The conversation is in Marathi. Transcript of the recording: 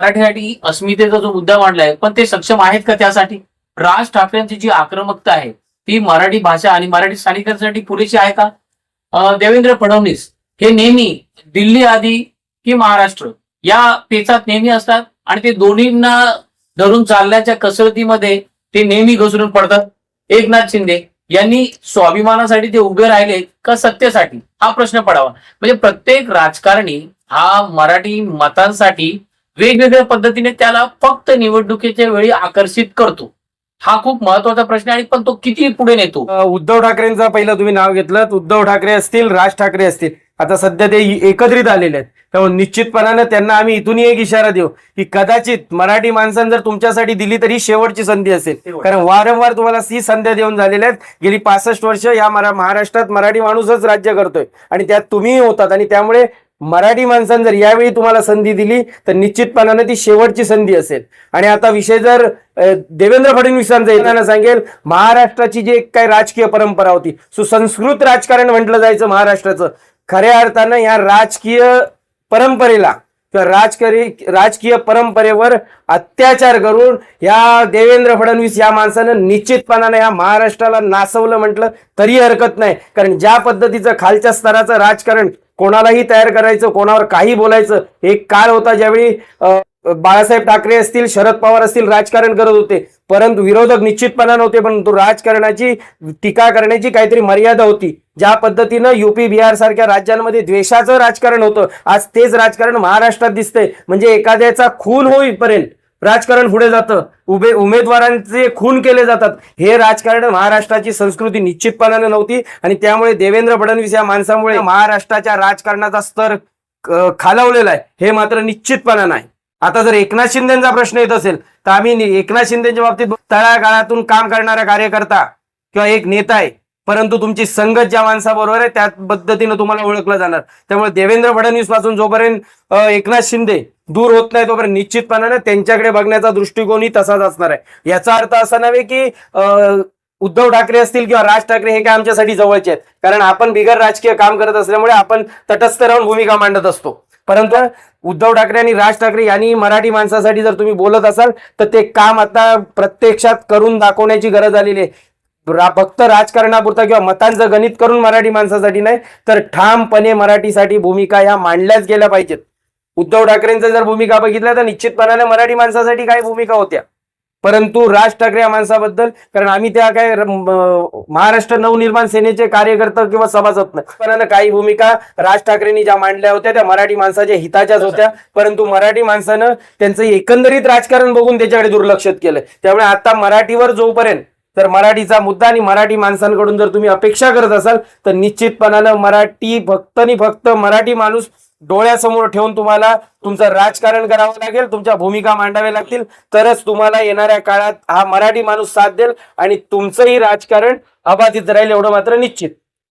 मराठीसाठी अस्मितेचा जो मुद्दा मांडलाय पण ते सक्षम आहेत का त्यासाठी? राज ठाकरेंची जी आक्रमकता आहे ती मराठी भाषा आणि मराठी स्थानिकांसाठी पुरेशी आहे का? देवेंद्र फडणवीस हे नेहमी दिल्ली आधी की महाराष्ट्र या पेचात नेहमी असतात आणि ते दोन्हींना धरून चालण्याच्या कसरतीमध्ये ते नेहमी घसरून पडतात. एकनाथ शिंदे यांनी स्वाभिमानासाठी ते उभे राहिले का सत्तेसाठी? हा प्रश्न पडावा. म्हणजे प्रत्येक राजकारणी हा मराठी मतांसाठी वेगवेगळ्या पद्धतीने त्याला फक्त निवडणुकीच्या वेळी आकर्षित करतो. हा खूप महत्त्वाचा प्रश्न आहे पण तो किती पुढे नेतो? उद्धव ठाकरेंचं पहिलं तुम्ही नाव घेतलं. उद्धव ठाकरे असतील राज ठाकरे असतील. आता सध्या ते एकत्रित आलेले आहेत. त्यामुळे निश्चितपणानं त्यांना आम्ही इथूनही एक इशारा देऊ की कदाचित मराठी माणसांनी जर तुमच्यासाठी दिली तरी ही शेवटची संधी असेल. कारण वारंवार तुम्हाला ही संध्या देऊन झालेल्या आहेत. गेली पासष्ट वर्ष या महाराष्ट्रात मराठी माणूसच राज्य करतोय. आणि त्यात तुम्ही होतात आणि त्यामुळे मराठी माणसांनी जर यावेळी तुम्हाला संधी दिली तर निश्चितपणानं ती शेवटची संधी असेल. आणि आता विषय जर देवेंद्र फडणवीसांचा येताना सांगेल महाराष्ट्राची जी एक राजकीय परंपरा होती सुसंस्कृत राजकारण म्हटलं जायचं महाराष्ट्राचं खऱ्या अर्थानं या राजकीय परंपरेला किंवा राजकारी राजकीय परंपरेवर अत्याचार करून या देवेंद्र फडणवीस या माणसानं निश्चितपणाने या महाराष्ट्राला नासवलं म्हटलं तरी हरकत नाही. कारण ज्या पद्धतीचं खालच्या स्तराचं राजकारण कोणालाही तयार करायचं कोणावर काही बोलायचं. एक काळ होता ज्यावेळी बाळासाहेब ठाकरे असतील शरद पवार असतील राजकारण करत होते. परंतु विरोधक निश्चितपणा नव्हते परंतु राजकारणाची टीका करण्याची काहीतरी मर्यादा होती. ज्या पद्धतीनं युपी बिहार सारख्या राज्यांमध्ये द्वेषाचं राजकारण होतं. आज तेच राजकारण महाराष्ट्रात दिसतंय. म्हणजे एखाद्याचा खून होईपर्यंत. राजकारण पुढे जातं. उभे उमेदवारांचे खून केले जातात. हे राजकारण महाराष्ट्राची संस्कृती निश्चितपणाने नव्हती आणि त्यामुळे देवेंद्र फडणवीस या माणसामुळे महाराष्ट्राच्या राजकारणाचा स्तर खालावलेला आहे. हे मात्र निश्चितपणा नाही. आता जर एकनाथ शिंदेचा प्रश्न येत असेल तर आम्ही एकनाथ शिंदेच्या बाबतीत तळागाळातून काम करणारा कार्यकर्ता किंवा एक नेता आहे. परंतु तुमची संगत ज्या माणसाबरोबर आहे त्या पद्धतीनं तुम्हाला ओळखलं जाणार. त्यामुळे देवेंद्र फडणवीसपासून जोपर्यंत एकनाथ शिंदे दूर होत नाही तोपर्यंत निश्चितपणाने त्यांच्याकडे बघण्याचा दृष्टिकोनही तसाच असणार आहे. याचा अर्थ असा नव्हे की उद्धव ठाकरे असतील किंवा राज ठाकरे हे काय आमच्यासाठी जवळचे आहेत. कारण आपण बिगर राजकीय काम करत असल्यामुळे आपण तटस्थ राहून भूमिका मांडत असतो. परंतु उद्धव ठाकरे आणि राज ठाकरे यांनी मराठी माणसासाठी जर तुम्ही बोलत असाल तर ते काम आता प्रत्यक्षात करून दाखवण्याची गरज आलेली आहे. फक्त राजकारणापुरता किंवा मतांचं गणित करून मराठी माणसासाठी नाही तर ठामपणे मराठीसाठी भूमिका ह्या मांडल्याच गेल्या पाहिजेत. उद्धव ठाकरेंचा जर भूमिका बघितल्या तर निश्चितपणाने मराठी माणसासाठी काय भूमिका होत्या. परंतु राज ठाकरे या माणसाबद्दल कारण आम्ही त्या काय महाराष्ट्र नवनिर्माण सेनेचे कार्यकर्ता किंवा सभासद नाही. काही भूमिका राज ठाकरेंनी ज्या मांडल्या होत्या त्या मराठी माणसाच्या हिताच्याच होत्या. परंतु मराठी माणसानं त्यांचं एकंदरीत राजकारण बघून त्याच्याकडे दुर्लक्षित केलं. त्यामुळे आता मराठीवर जोपर्यंत तर मराठीचा मुद्दा आणि मराठी माणसांकडून जर तुम्ही अपेक्षा करत असाल तर निश्चितपणानं मराठी फक्त आणि फक्त मराठी माणूस डोळ्यासमोर ठेवून तुम्हाला तुमचं राजकारण करावं लागेल तुमच्या भूमिका मांडाव्या लागतील. तरच तुम्हाला येणाऱ्या काळात हा मराठी माणूस साथ देईल आणि तुमचंही राजकारण अबाधित राहील एवढं मात्र निश्चित.